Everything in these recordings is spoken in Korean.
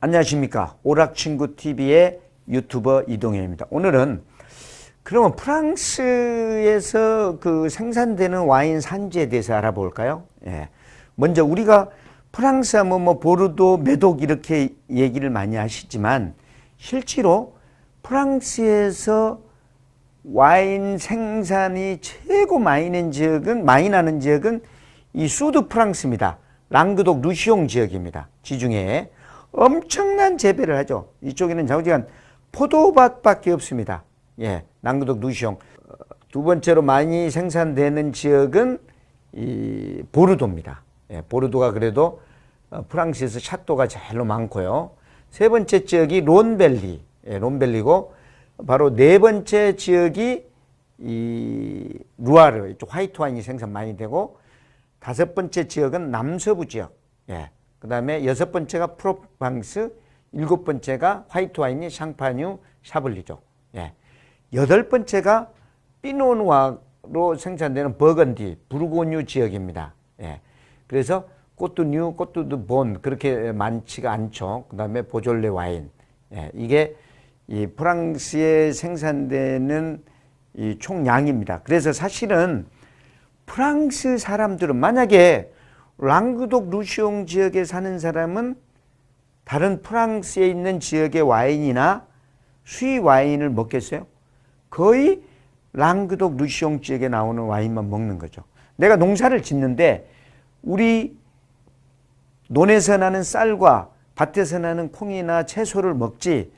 안녕하십니까 오락친구 TV의 유튜버 이동현입니다. 오늘은 그러면 프랑스에서 그 생산되는 와인 산지에 대해서 알아볼까요? 예. 먼저 우리가 프랑스 하면 뭐 보르도, 메독 이렇게 얘기를 많이 하시지만 실제로 프랑스에서 와인 생산이 최고 많이 는 지역은 많이 나는 지역은 이 수드 프랑스입니다. 랑그독 루시옹 지역입니다. 지중해에 엄청난 재배를 하죠. 이쪽에는 자우지간 포도밭밖에 없습니다. 예, 랑그독 루시옹. 어, 두 번째로 많이 생산되는 지역은 이 보르도입니다. 예, 보르도가 그래도 어, 프랑스에서 샤또가 제일로 많고요. 세 번째 지역이 론벨리, 예, 론벨리고 바로 네 번째 지역이 이 루아르, 화이트 와인이 생산 많이 되고 다섯 번째 지역은 남서부 지역, 예, 그 다음에 여섯 번째가 프로방스, 일곱 번째가 화이트 와인이 샹파뉴, 샤블리죠. 예. 여덟 번째가 피노누아로 생산되는 버건디, 부르고뉴 지역입니다. 예. 그래서 꼬뚜뉴, 꼬뚜드 본 그렇게 많지가 않죠. 그 다음에 보졸레 와인. 예. 이게 이 프랑스에 생산되는 이 총량입니다. 그래서 사실은 프랑스 사람들은 만약에 랑그독 루시옹 지역에 사는 사람은 다른 프랑스에 있는 지역의 와인이나 수입 와인을 먹겠어요? 거의 랑그독 루시옹 지역에 나오는 와인만 먹는 거죠. 내가 농사를 짓는데 우리 논에서 나는 쌀과 밭에서 나는 콩이나 채소를 먹지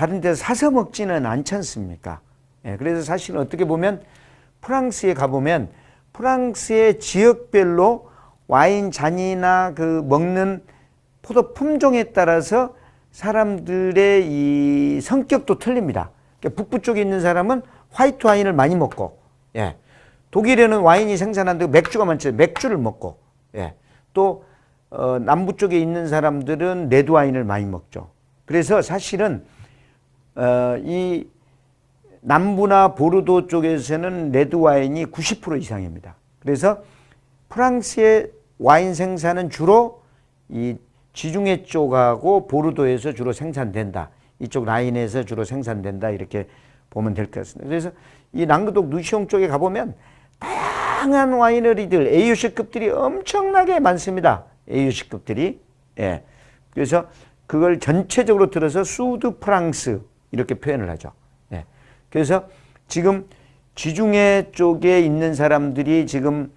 다른 데서 사서 먹지는 않지 않습니까? 예, 그래서 사실 어떻게 보면 프랑스에 가보면 프랑스의 지역별로 와인 잔이나 그 먹는 포도 품종에 따라서 사람들의 이 성격도 틀립니다. 그러니까 북부 쪽에 있는 사람은 화이트 와인을 많이 먹고, 예. 독일에는 와인이 생산하는데 맥주가 많죠. 맥주를 먹고, 예. 또, 어, 남부 쪽에 있는 사람들은 레드 와인을 많이 먹죠. 그래서 사실은, 어, 이 남부나 보르도 쪽에서는 레드 와인이 90% 이상입니다. 그래서 프랑스의 와인 생산은 주로 이 지중해 쪽하고 보르도에서 주로 생산된다. 이쪽 라인에서 주로 생산된다. 이렇게 보면 될 것 같습니다. 그래서 이 랑그독 누시옹 쪽에 가보면 다양한 와이너리들, AUC급들이 엄청나게 많습니다. AUC급들이. 예. 그래서 그걸 전체적으로 들어서 수드 프랑스 이렇게 표현을 하죠. 예. 그래서 지금 지중해 쪽에 있는 사람들이 지금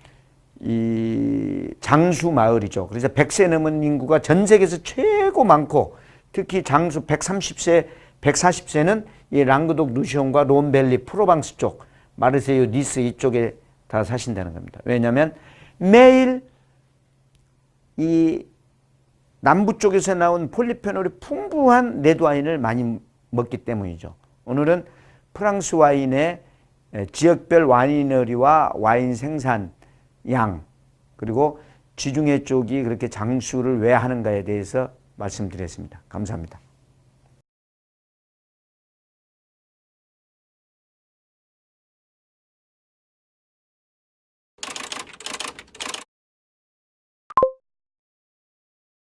이 장수 마을이죠. 그래서 100세 넘은 인구가 전 세계에서 최고 많고 특히 장수 130세, 140세는 이 랑그독 루시온과 론벨리 프로방스 쪽, 마르세유, 니스 이쪽에 다 사신다는 겁니다. 왜냐하면 매일 이 남부 쪽에서 나온 폴리페놀이 풍부한 레드와인을 많이 먹기 때문이죠. 오늘은 프랑스 와인의 지역별 와이너리와 와인 생산 양 그리고 지중해 쪽이 그렇게 장수를 왜 하는가에 대해서 말씀드렸습니다. 감사합니다.